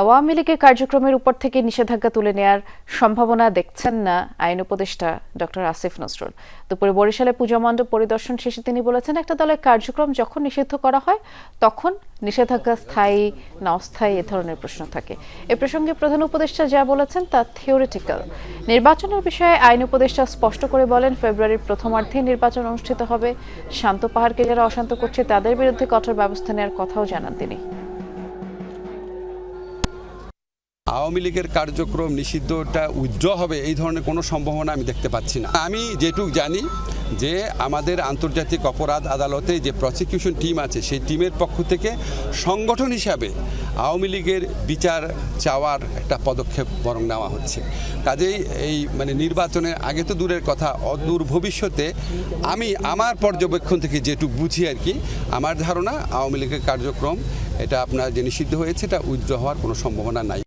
আওয়ামী লীগের কার্যক্রমের উপর থেকে নিষেধাজ্ঞা তুলে নেয়ার সম্ভাবনা দেখছেন না আইন উপদেষ্টা ডক্টর আসিফ নজরুল। দুপুরে বরিশালে পূজা মণ্ডপ পরিদর্শন শেষে তিনি বলেছেন, একটা দলের কার্যক্রম যখন নিষিদ্ধ করা হয়, তখন নিষেধাজ্ঞা স্থায়ী না অস্থায়ী এ ধরনের প্রশ্ন থাকে। এ প্রসঙ্গে প্রধান উপদেষ্টা যা বলেছেন তা থিওরিটিক্যাল নির্বাচনের বিষয়ে আইন উপদেষ্টা স্পষ্ট করে বলেন, ফেব্রুয়ারির প্রথমার্ধে নির্বাচন অনুষ্ঠিত হবে। শান্ত পাহাড়কে যারা অশান্ত করছে, তাদের বিরুদ্ধে কঠোর ব্যবস্থা নেওয়ার কথাও জানান তিনি। আওয়ামী লীগের কার্যক্রম নিষিদ্ধটা উজ্জ্ব হবে, এই ধরনের কোনো সম্ভাবনা আমি দেখতে পাচ্ছি না। আমি যেটুক জানি যে আমাদের আন্তর্জাতিক অপরাধ আদালতে যে প্রসিকিউশন টিম আছে, সেই টিমের পক্ষ থেকে সংগঠন হিসাবে আওয়ামী লীগের বিচার চাওয়ার একটা পদক্ষেপ বরং নেওয়া হচ্ছে। কাজেই এই মানে নির্বাচনের আগে তো দূরের কথা, অদূর ভবিষ্যতে আমি আমার পর্যবেক্ষণ থেকে যেটুক বুঝি আর কি, আমার ধারণা আওয়ামী লীগের কার্যক্রম, এটা আপনার যে নিষিদ্ধ হয়েছে, এটা উজ্জ্ব হওয়ার কোনো সম্ভাবনা নাই।